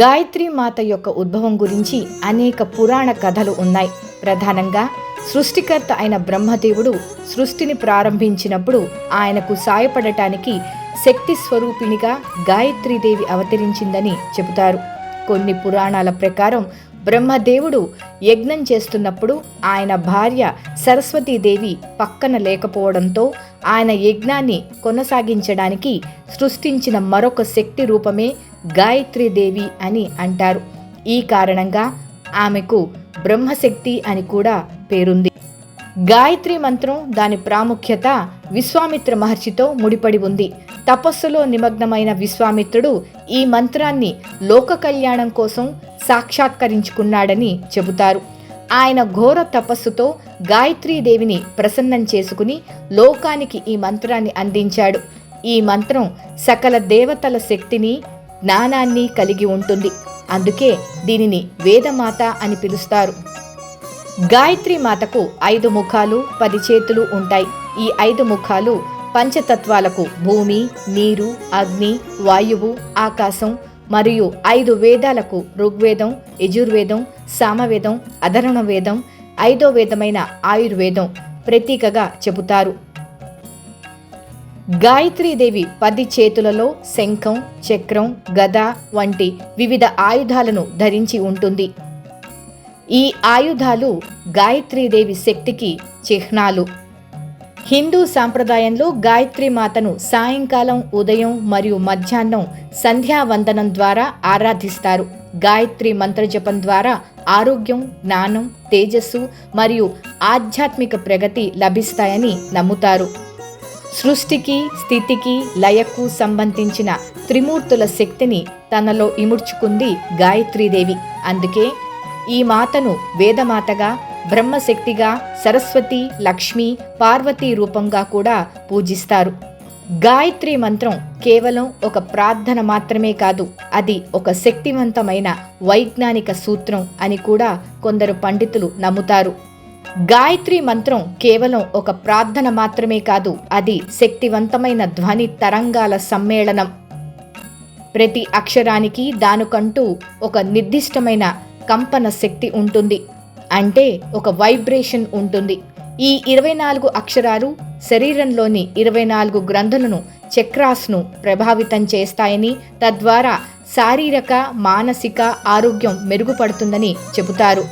గాయత్రి మాత యొక్క ఉద్భవం గురించి అనేక పురాణ కథలు ఉన్నాయి. ప్రధానంగా సృష్టికర్త అయిన బ్రహ్మదేవుడు సృష్టిని ప్రారంభించినప్పుడు ఆయనకు సాయపడటానికి శక్తి స్వరూపిణిగా గాయత్రీదేవి అవతరించిందని చెబుతారు. కొన్ని పురాణాల ప్రకారం బ్రహ్మదేవుడు యజ్ఞం చేస్తున్నప్పుడు ఆయన భార్య సరస్వతీదేవి పక్కన లేకపోవడంతో ఆయన యజ్ఞాన్ని కొనసాగించడానికి సృష్టించిన మరొక శక్తి రూపమే గాయత్రీదేవి అని అంటారు. ఈ కారణంగా ఆమెకు బ్రహ్మశక్తి అని కూడా పేరుంది. గాయత్రి మంత్రం దాని ప్రాముఖ్యత విశ్వామిత్ర మహర్షితో ముడిపడి ఉంది. తపస్సులో నిమగ్నమైన విశ్వామిత్రుడు ఈ మంత్రాన్ని లోక కళ్యాణం కోసం సాక్షాత్కరించుకున్నాడని చెబుతారు. ఆయన ఘోర తపస్సుతో గాయత్రీదేవిని ప్రసన్నం చేసుకుని లోకానికి ఈ మంత్రాన్ని అందించాడు. ఈ మంత్రం సకల దేవతల శక్తిని జ్ఞానాన్ని కలిగి ఉంటుంది. అందుకే దీనిని వేదమాత అని పిలుస్తారు. గాయత్రి మాతకు ఐదు ముఖాలు పది చేతులు ఉంటాయి. ఈ ఐదు ముఖాలు పంచతత్వాలకు భూమి నీరు అగ్ని వాయువు ఆకాశం మరియు ఐదు వేదాలకు ఋగ్వేదం యజుర్వేదం సామవేదం అధరణ వేదం ఐదో వేదమైన ఆయుర్వేదం ప్రతీకగా చెబుతారు. గాయత్రీదేవి పది చేతులలో శంఖం చక్రం గద వంటి వివిధ ఆయుధాలను ధరించి ఉంటుంది. ఈ ఆయుధాలు గాయత్రీదేవి శక్తికి చిహ్నాలు. హిందూ సాంప్రదాయంలో గాయత్రి మాతను సాయంకాలం ఉదయం మరియు మధ్యాహ్నం సంధ్యావందనం ద్వారా ఆరాధిస్తారు. గాయత్రి మంత్రజపం ద్వారా ఆరోగ్యం జ్ఞానం తేజస్సు మరియు ఆధ్యాత్మిక ప్రగతి లభిస్తాయని నమ్ముతారు. సృష్టికి స్థితికి లయకు సంబంధించిన త్రిమూర్తుల శక్తిని తనలో ఇముడ్చుకుంది గాయత్రీదేవి. అందుకే ఈ మాతను వేదమాతగా బ్రహ్మశక్తిగా సరస్వతి లక్ష్మి పార్వతీ రూపంగా కూడా పూజిస్తారు. గాయత్రి మంత్రం కేవలం ఒక ప్రార్థన మాత్రమే కాదు అది ఒక శక్తివంతమైన వైజ్ఞానిక సూత్రం అని కూడా కొందరు పండితులు నమ్ముతారు. గాయత్రి మంత్రం కేవలం ఒక ప్రార్థన మాత్రమే కాదు అది శక్తివంతమైన ధ్వని తరంగాల సమ్మేళనం. ప్రతి అక్షరానికి దానికంటూ ఒక నిర్దిష్టమైన కంపన శక్తి ఉంటుంది. అంటే ఒక వైబ్రేషన్ ఉంటుంది. ఈ ఇరవై నాలుగు అక్షరాలు శరీరంలోని ఇరవై నాలుగు గ్రంథులను చక్రాస్ను ప్రభావితం చేస్తాయని తద్వారా శారీరక మానసిక ఆరోగ్యం మెరుగుపడుతుందని చెబుతారు.